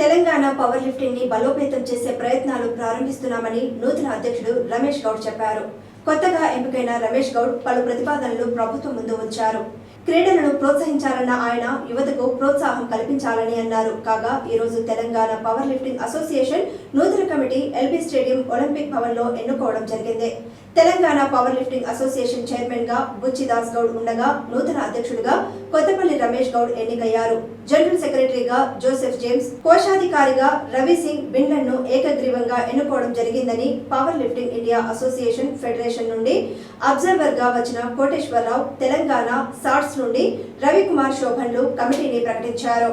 Telangana power లిఫ్టింగ్ని బలోపేతం చేసే ప్రయత్నాలు ప్రారంభిస్తున్నామని నూతన అధ్యక్షుడు రమేష్ గౌడ్ చెప్పారు. కొత్తగా ఎంపికైన రమేష్ గౌడ్ పలు ప్రతిపాదనలు ప్రభుత్వం ముందు ఉంచారు. క్రీడలను ప్రోత్సహించాలన్న ఆయన యువతకు ప్రోత్సాహం కల్పించాలని అన్నారు. కాగా ఈ రోజు తెలంగాణ పవర్ లిఫ్టింగ్ అసోసియేషన్ నూతన కమిటీ ఎల్బీ స్టేడియం ఒలింపిక్ భవన్లో ఎన్నుకోవడం జరిగింది. తెలంగాణ పవర్ లిఫ్టింగ్ అసోసియేషన్ చైర్మన్గా బుచ్చిదాస్ గౌడ్ ఉండగా నూతన అధ్యక్షుడిగా కొత్తపల్లి రమేష్ గౌడ్ ఎన్నికయ్యారు. జనరల్ సెక్రటరీగా జోసెఫ్ జేమ్స్ కోశాధికారిగా రవి సింగ్ బిండ్లను ఏకగ్రీవంగా ఎన్నుకోవడం జరిగిందని power lifting India association federation నుండి అబ్జర్వర్గా వచ్చిన కోటేశ్వరరావు తెలంగాణ సాట్స్ నుండి రవికుమార్ శోభన్లు కమిటీని ప్రకటించారు.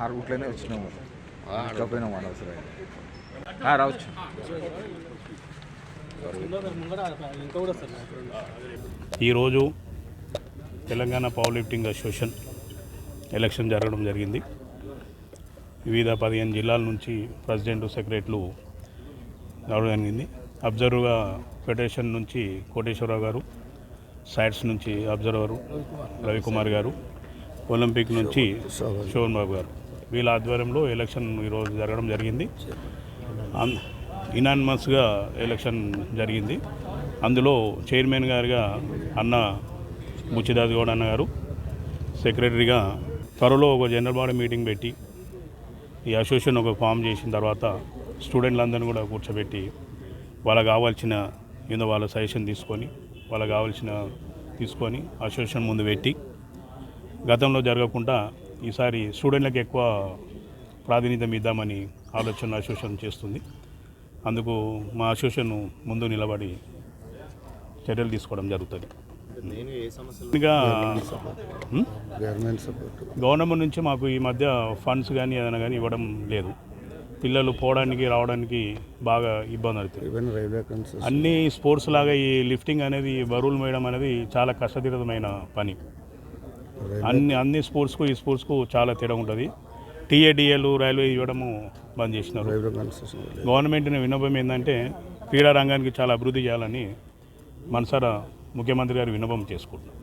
ఆరు గుట్లనే వచ్చినాము. ఇకపోయినాము అనవసరం రావచ్చు. ఈరోజు Telangana power lifting association election జరగడం జరిగింది. వివిధ పదిహేను జిల్లాల నుంచి ప్రెసిడెంట్ సెక్రటరీలు రావడం జరిగింది. అబ్జర్వర్గా ఫెడరేషన్ నుంచి కోటేశ్వరరావు గారు సైడ్స్ నుంచి అబ్జర్వరు రవికుమార్ గారు ఒలింపిక్ నుంచి శోభన్ బాబు గారు. వీళ్ళ ఆధ్వర్యంలో ఎలక్షన్ ఈరోజు జరగడం జరిగింది. ఇనానిమస్గా ఎలక్షన్ జరిగింది. అందులో చైర్మన్ గారుగా అన్న బుచ్చిదాస్ గౌడ్ అన్న గారు సెక్రటరీగా త్వరలో ఒక జనరల్ బాడీ మీటింగ్ పెట్టి ఈ అసోసియేషన్ ఒక ఫామ్ చేసిన తర్వాత స్టూడెంట్లందరినీ కూడా కూర్చోబెట్టి వాళ్ళకి కావాల్సిన ఏదో వాళ్ళ సజెషన్ తీసుకొని వాళ్ళకి కావాల్సిన తీసుకొని అసోసియేషన్ ముందు పెట్టి గతంలో జరగకుండా ఈసారి స్టూడెంట్లకు ఎక్కువ ప్రాతినిధ్యం ఇద్దామని ఆలోచన అసోసియేషన్ చేస్తుంది. అందుకు మా అసోసియేషన్ ముందు నిలబడి చర్యలు తీసుకోవడం జరుగుతుంది. ఇంకా ఉం? Government support. గవర్నమెంట్ నుంచి మాకు ఈ మధ్య ఫండ్స్ కానీ ఏదైనా కానీ ఇవ్వడం లేదు. పిల్లలు పోవడానికి రావడానికి బాగా ఇబ్బంది అవుతుంది. అన్ని స్పోర్ట్స్ లాగా ఈ లిఫ్టింగ్ అనేది బరువులు మేయడం అనేది చాలా కష్టతీరమైన పని. అన్ని అన్ని స్పోర్ట్స్కు ఈ స్పోర్ట్స్కు చాలా తేడా ఉంటుంది. టీఏడిఏలు రైల్వే ఇవ్వడము బంద్ చేసినారు. గవర్నమెంట్ విన్నపం ఏంటంటే క్రీడా రంగానికి చాలా అభివృద్ధి చేయాలని మనసారా ముఖ్యమంత్రి గారు విన్నపం చేసుకుంటున్నారు.